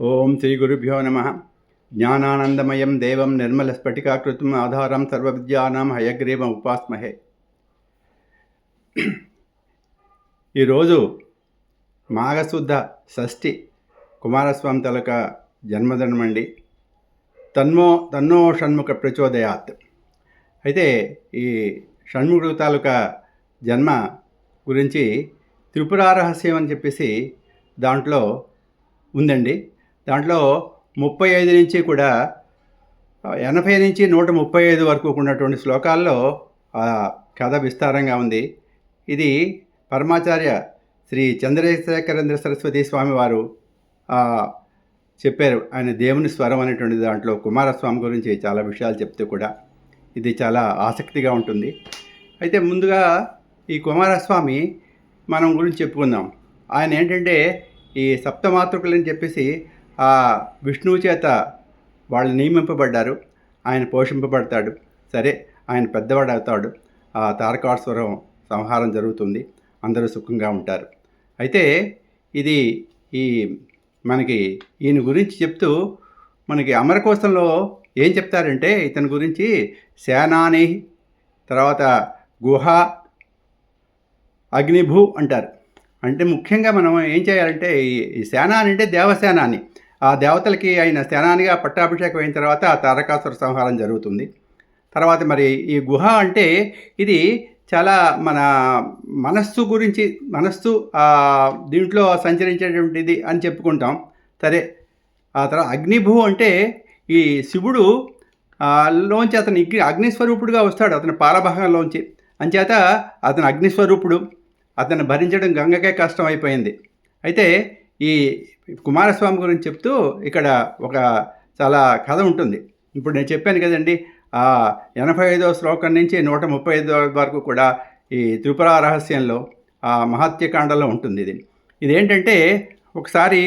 ఓం శ్రీ గురుభ్యో నమ. జ్ఞానానందమయం దేవం నిర్మల స్ఫటికాకృతం ఆధారం సర్వవిద్యానాం హయగ్రీవం ఉపాస్మహే. ఈరోజు మాఘశుద్ధ షష్ఠి కుమారస్వామి తలక జన్మదినమండి. తన్మో తన్నో షణ్ముఖ ప్రచోదయాత్. అయితే ఈ షణ్ముఖుడు తాలూకా జన్మ గురించి త్రిపుర రహస్యం అని చెప్పేసి దాంట్లో ఉందండి. దాంట్లో ముప్పై ఐదు నుంచి కూడా ఎనభై నుంచి నూట ముప్పై ఐదు వరకు ఉన్నటువంటి శ్లోకాల్లో ఆ కథ విస్తారంగా ఉంది. ఇది పరమాచార్య శ్రీ చంద్రశేఖరేంద్ర సరస్వతి స్వామి వారు చెప్పారు. ఆయన దేవుని స్వరం అనేటువంటి దాంట్లో కుమారస్వామి గురించి చాలా విషయాలు చెప్తూ కూడా ఇది చాలా ఆసక్తిగా ఉంటుంది. అయితే ముందుగా ఈ కుమారస్వామి మనం గురించి చెప్పుకుందాం. ఆయన ఏంటంటే ఈ సప్తమాతృకులని చెప్పేసి ఆ విష్ణువు చేత వాళ్ళు నియమింపబడ్డారు. ఆయన పోషింపబడతాడు. సరే ఆయన పెద్దవాడు అవుతాడు. ఆ తారకాసురం సంహారం జరుగుతుంది. అందరూ సుఖంగా ఉంటారు. అయితే ఇది ఈ మనకి ఈయన గురించి చెప్తూ మనకి అమరకోశంలో ఏం చెప్తారంటే ఇతని గురించి సేనాని తర్వాత గుహ అగ్నిభూ అంటారు. అంటే ముఖ్యంగా మనం ఏం చేయాలంటే ఈ- సేనాని అంటే దేవసేనాని ఆ దేవతలకి ఆయన సేనానిగా పట్టాభిషేకం అయిన తర్వాత ఆ తారకాసుర సంహారం జరుగుతుంది. తర్వాత మరి ఈ గుహ అంటే ఇది చాలా మన మనస్సు గురించి మనస్సు దీంట్లో సంచరించేటువంటిది అని చెప్పుకుంటాం. సరే ఆ తర్వాత అగ్నిభూ అంటే ఈ శివుడు లోంచి అతను అగ్ని అగ్నిస్వరూపుడుగా వస్తాడు అతని పాలభాగంలోంచి. అంచేత అతను అగ్నిస్వరూపుడు అతను భరించడం గంగకే కష్టం అయిపోయింది అయితే ఈ కుమారస్వామి గురించి చెప్తూ ఇక్కడ ఒక చాలా కథ ఉంటుంది. ఇప్పుడు నేను చెప్పాను కదండి ఆ ఎనభై ఐదో శ్లోకం నుంచి నూట ముప్పై ఐదో వరకు కూడా ఈ త్రిపుర రహస్యంలో ఆ మహత్యకాండలో ఉంటుంది ఇది. ఇదేంటంటే ఒకసారి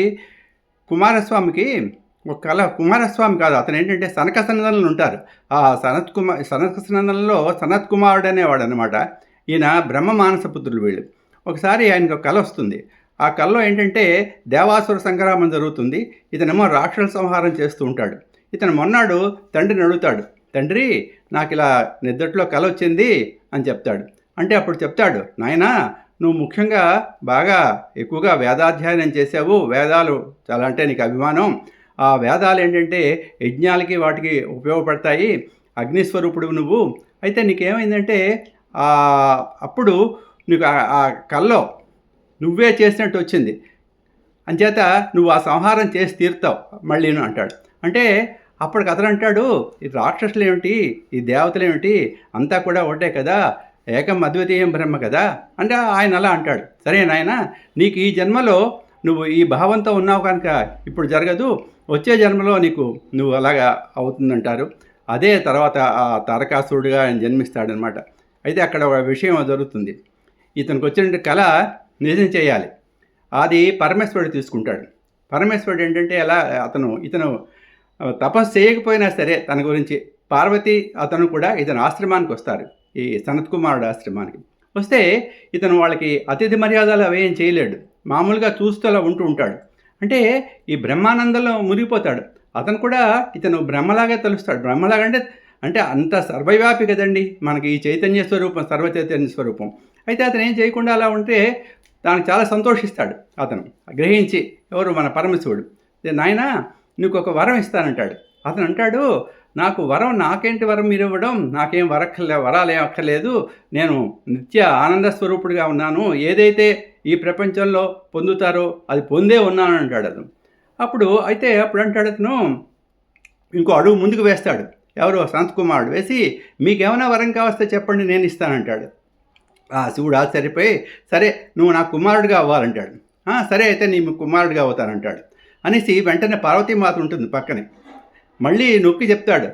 కుమారస్వామికి ఒక కళ కుమారస్వామి కాదు అతను ఏంటంటే సనక సనందనలు ఉంటారు. ఆ సనత్ కుమార్ సనక సనందనలో సనత్ కుమారుడు అనేవాడు అనమాట ఈయన బ్రహ్మ మానసపుత్రులు వీళ్ళు. ఒకసారి ఆయనకు ఒక కళ వస్తుంది. ఆ కల్లో ఏంటంటే దేవాసుర సంగ్రామం జరుగుతుంది. ఇతనేమో రాక్షస సంహారం చేస్తూ ఉంటాడు. ఇతను మొన్నాడు తండ్రిని అడుగుతాడు తండ్రి నాకు ఇలా నిద్దట్లో కళ వచ్చింది అని చెప్తాడు. అంటే అప్పుడు చెప్తాడు నాయనా నువ్వు ముఖ్యంగా బాగా ఎక్కువగా వేదాధ్యయనం చేసావు. వేదాలు చాలా అంటే నీకు అభిమానం. ఆ వేదాలు ఏంటంటే యజ్ఞాలకి వాటికి ఉపయోగపడతాయి. అగ్నిస్వరూపుడు నువ్వు. అయితే నీకేమైందంటే అప్పుడు నీకు ఆ- ఆ కల్లో నువ్వే చేసినట్టు వచ్చింది. అంచేత నువ్వు ఆ సంహారం చేసి తీరుతావు మళ్ళీను అంటాడు. అంటే అప్పటికి అతను అంటాడు ఈ రాక్షసులు ఏమిటి? ఈ దేవతలు ఏమిటి? అంతా కూడా ఒకటే కదా? ఏకం అద్వితీయం బ్రహ్మ కదా? అంటే ఆయన అలా అంటాడు. సరే నాయన నీకు ఈ జన్మలో నువ్వు ఈ భావంతో ఉన్నావు కనుక ఇప్పుడు జరగదు. వచ్చే జన్మలో నీకు నువ్వు అలాగా అవుతుందంటారు. అదే తర్వాత ఆ తారకాసురుడిగా ఆయన జన్మిస్తాడనమాట. అయితే అక్కడ ఒక విషయం జరుగుతుంది. ఇతనికి వచ్చిన కళ నిజం చేయాలి. అది పరమేశ్వరుడు తీసుకుంటాడు. పరమేశ్వరుడు ఏంటంటే ఎలా అతను ఇతను తపస్సు చేయకపోయినా సరే తన గురించి పార్వతి అతను కూడా ఇతను ఆశ్రమానికి వస్తారు. ఈ సనత్ కుమారుడు ఆశ్రమానికి. వస్తే ఇతను వాళ్ళకి అతిథి మర్యాదలు అవేం చేయలేడు. మామూలుగా చూస్తూ అలా ఉంటూ ఉంటాడు. అంటే ఈ బ్రహ్మానందంలో మునిగిపోతాడు. అతను కూడా ఇతను బ్రహ్మలాగా తెలుస్తాడు. బ్రహ్మలాగా అంటే అంటే అంత సర్వవ్యాపి కదండి. మనకి ఈ చైతన్య స్వరూపం సర్వ చైతన్య స్వరూపం. అయితే అతను ఏం చేయకుండా అలా ఉంటే దానికి చాలా సంతోషిస్తాడు అతను. గ్రహించి ఎవరు మన పరమశివుడు? నాయన నీకు ఒక వరం ఇస్తానంటాడు. అతను అంటాడు నాకు వరం నాకేంటి వరం మీరు ఇవ్వడం? నాకేం వరక్కర్లే వరాలే అక్కర్లేదు. నేను నిత్య ఆనంద స్వరూపుడిగా ఉన్నాను. ఏదైతే ఈ ప్రపంచంలో పొందుతారో అది పొందే ఉన్నాను అంటాడు అతను. అప్పుడు అయితే అప్పుడు అంటాడు అతను ఇంకో అడుగు ముందుకు వేస్తాడు. ఎవరు సంత్ కుమారుడు వేసి మీకేమైనా వరం కావస్తే చెప్పండి నేను ఇస్తానంటాడు. శివుడు ఆశ్చర్యపోయి సరే నువ్వు నా కుమారుడిగా అవ్వాలంటాడు. సరే అయితే నీ కుమారుడిగా అవుతానంటాడు. అనేసి వెంటనే పార్వతీమాత ఉంటుంది పక్కనే. మళ్ళీ నొక్కి చెప్తాడు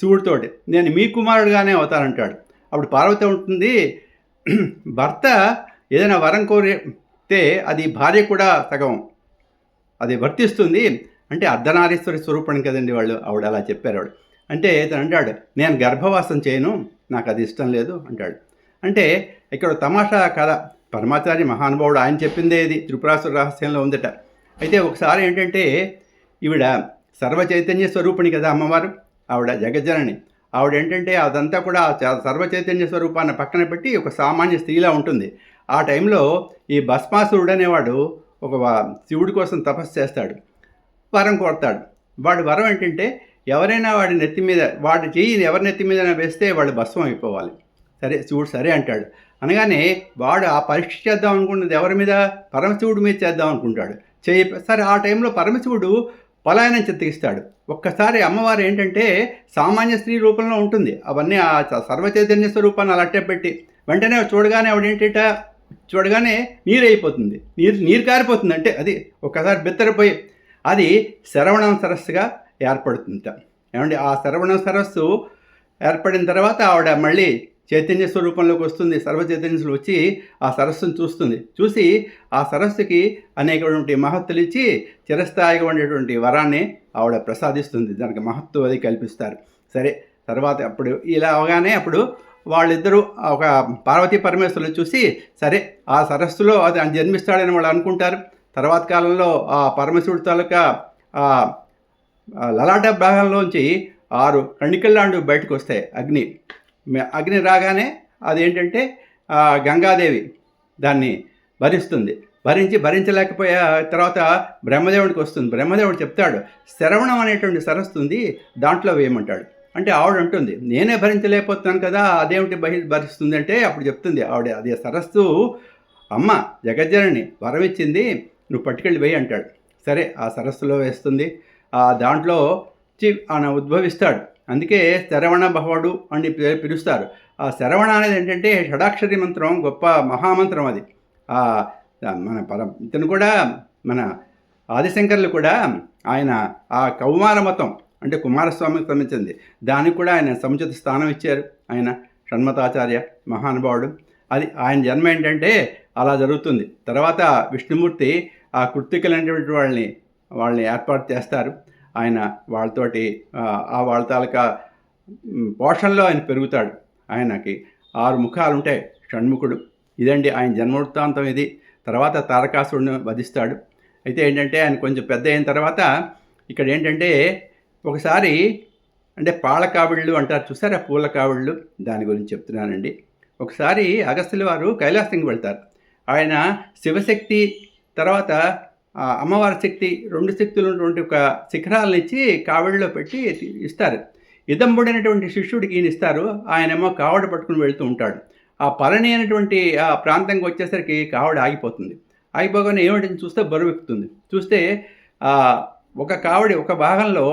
శివుడితోటి నేను మీ కుమారుడిగానే అవుతానంటాడు. అప్పుడు పార్వతి ఉంటుంది భర్త ఏదైనా వరం కోరితే అది భార్య కూడా సగం. అది వర్తిస్తుంది. అంటే అర్ధనారీశ్వరి స్వరూపం కదండి వాళ్ళు ఆవిడ అలా చెప్పారు ఆవిడ. అంటే ఇతను అంటాడు నేను గర్భవాసం చేయను నాకు అది ఇష్టం లేదు అంటాడు. అంటే ఇక్కడ తమాషా కథ. పరమాచార్య మహానుభావుడు ఆయన చెప్పిందే ఇది. త్రిపురాసుర రహస్యంలో ఉందట. అయితే ఒకసారి ఏంటంటే ఈవిడ సర్వ చైతన్య స్వరూపిణి కదా అమ్మవారు? ఆవిడ జగజ్జనని. ఆవిడ ఏంటంటే అదంతా కూడా సర్వ చైతన్య స్వరూపాన్ని పక్కన పెట్టి ఒక సామాన్య స్త్రీలా ఉంటుంది. ఆ టైంలో ఈ భస్మాసురుడు అనేవాడు ఒక వా- శివుడి కోసం తపస్సు చేస్తాడు. వరం కోడతాడు వాడి వరం ఏంటంటే ఎవరైనా వాడి నెత్తి మీద వాడి చెయ్యి ఎవరి నెత్తి మీద వేస్తే వాడు భస్మం అయిపోవాలి. సరే శివుడు సరే అంటాడు. అనగానే వాడు ఆ పరీక్ష చేద్దాం అనుకున్నది ఎవరి మీద? పరమశివుడి మీద చేద్దాం అనుకుంటాడు. చేయి సరే ఆ టైంలో పరమశివుడు పలాయనం చిత్తగిస్తాడు. ఒక్కసారి అమ్మవారు ఏంటంటే సామాన్య స్త్రీ రూపంలో ఉంటుంది. అవన్నీ ఆ సర్వచైతన్య స్వరూపాన్ని అలట్టే పెట్టి వెంటనే చూడగానే ఆవిడ చూడగానే నీరు అయిపోతుంది నీరు నీరు కారిపోతుంది. అంటే అది ఒక్కసారి బెత్తరపోయి అది శరవణం సరస్సుగా ఏర్పడుతుంది ఏమండి? ఆ శరవణం సరస్సు ఏర్పడిన తర్వాత ఆవిడ మళ్ళీ చైతన్య స్వరూపంలోకి వస్తుంది సర్వ చైతన్యంలో వచ్చి ఆ సరస్సును చూస్తుంది. చూసి ఆ సరస్సుకి అనేకటువంటి మహత్తులు ఇచ్చి చిరస్థాయిగా ఉండేటువంటి వరాన్ని ఆవిడ ప్రసాదిస్తుంది. దానికి మహత్వం అది కల్పిస్తారు. సరే తర్వాత అప్పుడు ఇలా అవగానే అప్పుడు వాళ్ళిద్దరూ ఒక పార్వతీ పరమేశ్వరులు చూసి సరే ఆ సరస్సులో అది జన్మిస్తాడని వాళ్ళు అనుకుంటారు. తర్వాత కాలంలో ఆ పరమశివుడి తాలూకా లలాట భాగంలోంచి ఆరు కణికల్లాండు బయటకు వస్తాయి అగ్ని. అగ్ని రాగానే అదేంటంటే గంగాదేవి దాన్ని భరిస్తుంది. భరించి భరించలేకపోయే తర్వాత బ్రహ్మదేవుడికి వస్తుంది. బ్రహ్మదేవుడు చెప్తాడు శ్రవణం అనేటువంటి సరస్సు ఉంది దాంట్లో వేయమంటాడు. అంటే ఆవిడ అంటుంది నేనే భరించలేకపోతున్నాను కదా అదేమిటి బహి భరిస్తుంది అంటే అప్పుడు చెప్తుంది ఆవిడ అదే సరస్సు అమ్మ జగజ్జనని వరం ఇచ్చింది నువ్వు పట్టుకెళ్ళి వేయి అంటాడు. సరే ఆ సరస్సులో వేస్తుంది. ఆ దాంట్లో చి ఆయన ఉద్భవిస్తాడు. అందుకే శరవణ భవడు అని పిలుస్తారు. ఆ శరవణ అనేది ఏంటంటే షడాక్షరి మంత్రం గొప్ప మహామంత్రం అది. మన పర ఇతను కూడా మన ఆదిశంకర్లు కూడా ఆయన ఆ కౌమార మతం అంటే కుమారస్వామికి సంబంధించింది. దానికి కూడా ఆయన సముచిత స్థానం ఇచ్చారు ఆయన షణ్మతాచార్య మహానుభావుడు. అది ఆయన జన్మ ఏంటంటే అలా జరుగుతుంది. తర్వాత విష్ణుమూర్తి ఆ కృతికలైనటువంటి వాళ్ళని వాళ్ళని ఏర్పాటు చేస్తారు. ఆయన వాళ్ళతోటి ఆ, వాళ్ళ తాలూకా పోషణలో ఆయన పెరుగుతాడు ఆయనకి. ఆరు ముఖాలు ఉంటాయి షణ్ముఖుడు. ఇదండి ఆయన జన్మవృత్తాంతం ఇది. తర్వాత తారకాసుడిని వధిస్తాడు. అయితే ఏంటంటే ఆయన కొంచెం పెద్ద అయిన తర్వాత ఇక్కడ ఏంటంటే ఒకసారి అంటే పాలకావిళ్ళు అంటారు చూసారా? పూల కావిళ్ళు దాని గురించి చెప్తున్నానండి. ఒకసారి అగస్త్యుల వారు కైలాసంకి వెళ్తారు. ఆయన శివశక్తి తర్వాత అమ్మవారి శక్తి రెండు శక్తులు ఉన్నటువంటి ఒక శిఖరాలను ఇచ్చి కావిడిలో పెట్టి ఇస్తారు. ఇదంబుడైనటువంటి శిష్యుడికి ఈయన ఇస్తారు. ఆయనేమో కావడ పట్టుకుని వెళుతూ ఉంటాడు. ఆ పలని అనేటువంటి ఆ ప్రాంతంకి వచ్చేసరికి కావడ ఆగిపోతుంది. ఆగిపోగానే ఏమిటని చూస్తే బరువు ఎక్కుతుంది. చూస్తే ఒక కావడి ఒక భాగంలో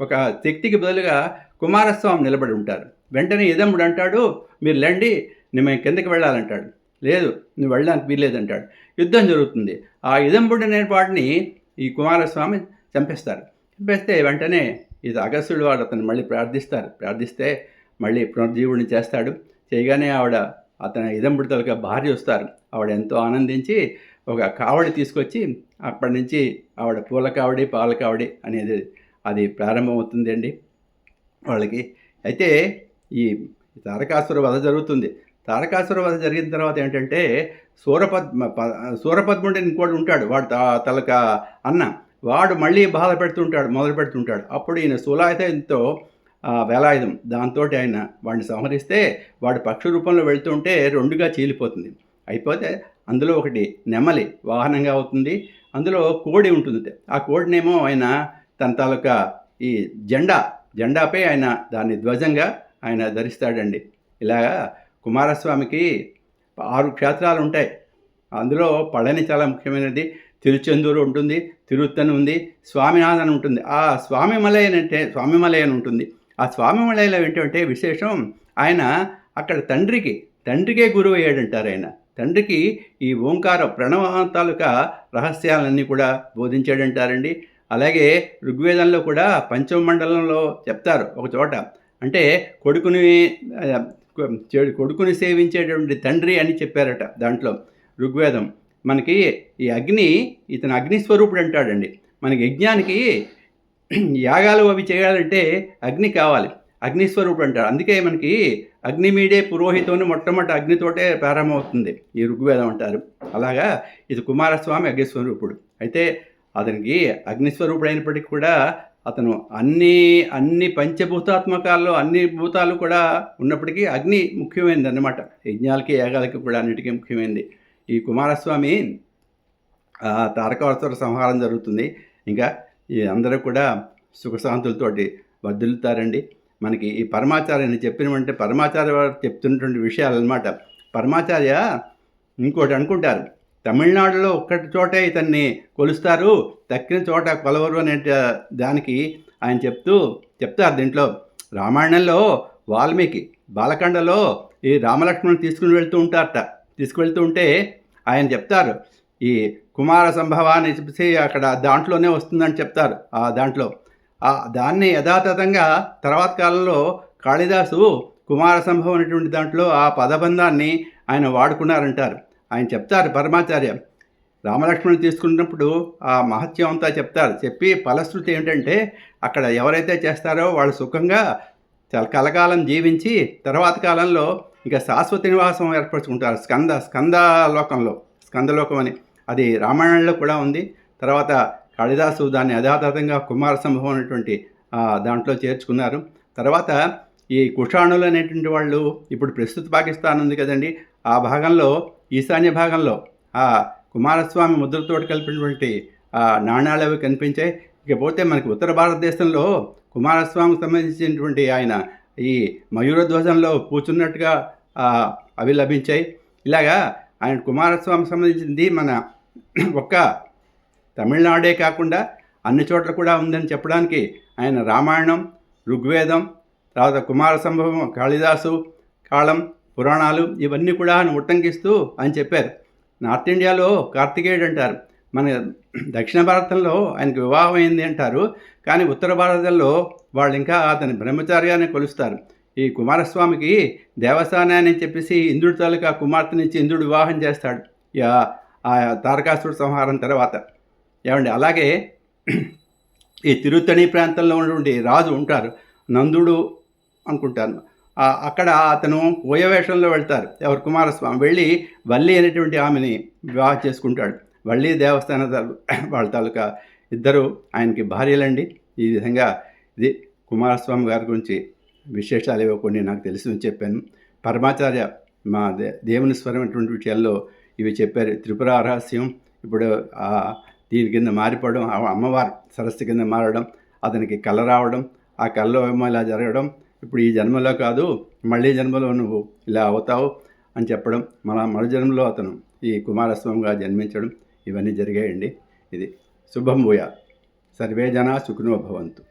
ఒక శక్తికి బదులుగా కుమారస్వామి నిలబడి ఉంటారు వెంటనే ఇదమ్ముడు అంటాడు మీరు లేండి నేను కిందకి వెళ్ళాలంటాడు. లేదు నువ్వు వెళ్ళడానికి వీల్లేదంటాడు. యుద్ధం జరుగుతుంది. ఆ ఇదంబుడు అనే వాడిని ఈ కుమారస్వామి చంపేస్తారు. చంపేస్తే వెంటనే ఇది అగస్సుడు వాడు అతను మళ్ళీ ప్రార్థిస్తారు. ప్రార్థిస్తే మళ్ళీ పునర్జీవుడిని చేస్తాడు. చేయగానే ఆవిడ అతని ఇదంబుడి భార్య వస్తారు. ఆవిడ ఎంతో ఆనందించి ఒక కావడి తీసుకొచ్చి అప్పటి నుంచి ఆవిడ పూల కావడి పాల కావడి అనేది అది ప్రారంభమవుతుంది అండి వాళ్ళకి. అయితే ఈ తారకాసుర వధ జరుగుతుంది. తారకాసుర వధ జరిగిన తర్వాత ఏంటంటే సూరపద్మ ప- సూరపద్ముడు ఇంకోటి ఉంటాడు వాడు తలక అన్న. వాడు మళ్ళీ బాధ పెడుతుంటాడు మొదలు పెడుతుంటాడు. అప్పుడు ఈయన సులాయుధంతో వేలాయుధం దాంతో ఆయన వాడిని సంహరిస్తే వాడు పక్ష రూపంలో వెళ్తుంటే రెండుగా చీలిపోతుంది. అయిపోతే అందులో ఒకటి నెమలి వాహనంగా అవుతుంది అందులో కోడి ఉంటుంది. ఆ కోడినేమో ఆయన తన తాలూకా ఈ జెండా జెండాపై ఆయన దాన్ని ధ్వజంగా ఆయన ధరిస్తాడండి. ఇలాగా కుమారస్వామికి ఆరు క్షేత్రాలు ఉంటాయి. అందులో పళని చాలా ముఖ్యమైనది. తిరుచెందూరు ఉంటుంది తిరుత్తని ఉంది స్వామినాథన్ ఉంటుంది. ఆ స్వామిమలయన్ అంటే అని ఉంటుంది. ఆ స్వామిమలయలో ఏంటంటే విశేషం ఆయన అక్కడ తండ్రికి తండ్రికే గురువు అయ్యాడంటారు ఆయన. తండ్రికి ఈ ఓంకార ప్రణవ తాలూకా రహస్యాలన్నీ కూడా బోధించాడంటారండి. అలాగే ఋగ్వేదంలో కూడా పంచమ మండలంలో చెప్తారు ఒక చోట. అంటే కొడుకుని కొడుకుని సేవించేటువంటి తండ్రి అని చెప్పారట దాంట్లో ఋగ్వేదం. మనకి ఈ అగ్ని ఇతను అగ్నిస్వరూపుడు అంటాడండి. మనకి యజ్ఞానికి యాగాలు అవి చేయాలంటే అగ్ని కావాలి. అగ్నిస్వరూపుడు అంటాడు. అందుకే మనకి అగ్నిమీడే పురోహితోని మొట్టమొదటి అగ్నితోటే ప్రారంభమవుతుంది. ఈ ఋగ్వేదం అంటారు. అలాగా ఇది కుమారస్వామి అగ్నిస్వరూపుడు. అయితే అతనికి అగ్నిస్వరూపుడైనప్పటికీ కూడా అతను అన్ని అన్ని పంచభూతాత్మకాల్లో అన్ని భూతాలు కూడా ఉన్నప్పటికీ అగ్ని ముఖ్యమైనది అన్నమాట యజ్ఞాలకి యాగాలకి కూడా అన్నిటికీ ముఖ్యమైనది ఈ కుమారస్వామి ఆ తారకాసుర సంహారం జరుగుతుంది. ఇంకా ఈ అందరూ కూడా సుఖశాంతులతోటి వర్ధిల్లుతారండి. మనకి ఈ పరమాచార్యని చెప్పినవంటే పరమాచార్య వారు చెప్తున్నటువంటి విషయాలన్నమాట. పరమాచార్య ఇంకోటి అనుకుంటారు. తమిళనాడులో ఒక్కటి చోటే ఇతన్ని కొలుస్తారు. తక్కిన చోట కొలవరు అనే దానికి ఆయన చెప్తూ చెప్తారు దీంట్లో. రామాయణంలో వాల్మీకి బాలకండలో ఈ రామలక్ష్మణ్ తీసుకుని వెళ్తూ ఉంటారట. తీసుకువెళ్తూ ఉంటే ఆయన చెప్తారు ఈ కుమార సంభవ అని చెప్పేసి అక్కడ దాంట్లోనే వస్తుందని చెప్తారు ఆ దాంట్లో. ఆ దాన్ని యథాతథంగా తర్వాత కాలంలో కాళిదాసు కుమార సంభవం అనేటువంటి దాంట్లో ఆ పదబంధాన్ని ఆయన వాడుకున్నారంటారు. ఆయన చెప్తారు పరమాచార్య. రామలక్ష్మణుని తీసుకున్నప్పుడు ఆ మహత్యం అంతా చెప్తారు. చెప్పి ఫలశ్రుతి ఏంటంటే అక్కడ ఎవరైతే చేస్తారో వాళ్ళు సుఖంగా కలకాలం జీవించి తర్వాత కాలంలో ఇంకా శాశ్వత నివాసం ఏర్పరచుకుంటారు. స్కంద స్కంద లోకంలో స్కందలోకం అని. అది రామాయణంలో కూడా ఉంది. తర్వాత కాళిదాసు దాన్ని యథాతథంగా కుమార సంభవం అనేటువంటి దాంట్లో చేర్చుకున్నారు. తర్వాత ఈ కుషాణులు అనేటువంటి వాళ్ళు ఇప్పుడు ప్రస్తుత పాకిస్తాన్ ఉంది కదండి. ఆ భాగంలో ఈశాన్య భాగంలో ఆ కుమారస్వామి ముద్రతోటి కలిపినటువంటి ఆ నాణ్యాలు అవి కనిపించాయి. ఇకపోతే మనకి ఉత్తర భారతదేశంలో కుమారస్వామికి సంబంధించినటువంటి ఆయన ఈ మయూర ధ్వజంలో కూర్చున్నట్టుగా అవి లభించాయి. ఇలాగా ఆయన కుమారస్వామికి సంబంధించింది మన ఒక్క తమిళనాడే కాకుండా అన్ని చోట్ల కూడా ఉందని చెప్పడానికి ఆయన రామాయణం ఋగ్వేదం తర్వాత కుమార సంభవం కాళిదాసు కాళం పురాణాలు ఇవన్నీ కూడా ఆయన ఉట్టంకిస్తూ అని చెప్పారు. నార్త్ ఇండియాలో కార్తికేయుడు అంటారు. మన దక్షిణ భారతంలో ఆయనకు వివాహం అయింది అంటారు. కానీ ఉత్తర భారతంలో వాళ్ళు ఇంకా అతని బ్రహ్మచారిగానే కొలుస్తారు. ఈ కుమారస్వామికి దేవస్థానం అని చెప్పేసి ఇంద్రుడి తాలూకా కుమార్తెనిచ్చి ఇంద్రుడు వివాహం చేస్తాడు. ఇక ఆ తారకాసుడు సంహారం తర్వాత. ఏమండి అలాగే ఈ తిరుత్తణి ప్రాంతంలో ఉన్నటువంటి రాజు ఉంటారు. నందుడు అనుకుంటాను. అక్కడ అతను వేషంలో వెళ్తారు. ఎవరు? కుమారస్వామి. వెళ్ళి వల్లి అనేటువంటి ఆమెని వివాహం చేసుకుంటాడు. వల్లి దేవస్థాన తాలూ- వాళ్ళ తాలూకా ఇద్దరు ఆయనకి భార్యలండి. ఈ విధంగా ఇది కుమారస్వామి గారి గురించి విశేషాలు ఏవో కొన్ని నాకు తెలిసి చెప్పాను. పరమాచార్య మా దే దేవుని స్వరమైనటువంటి విషయాల్లో ఇవి చెప్పారు. త్రిపుర రహస్యం ఇప్పుడు దీని కింద మారిపోవడం అమ్మవారు సరస్సు కింద మారడం అతనికి కళ రావడం ఆ కళలో ఏమో ఇలా జరగడం ఇప్పుడు ఈ జన్మలో కాదు మళ్ళీ జన్మలో నువ్వు ఇలా అవుతావు అని చెప్పడం మన మరు జన్మలో అతను ఈ కుమారస్వామిగా జన్మించడం ఇవన్నీ జరిగాయండి. ఇది శుభం భూయ సర్వే జనా సుఖినో భవంతు.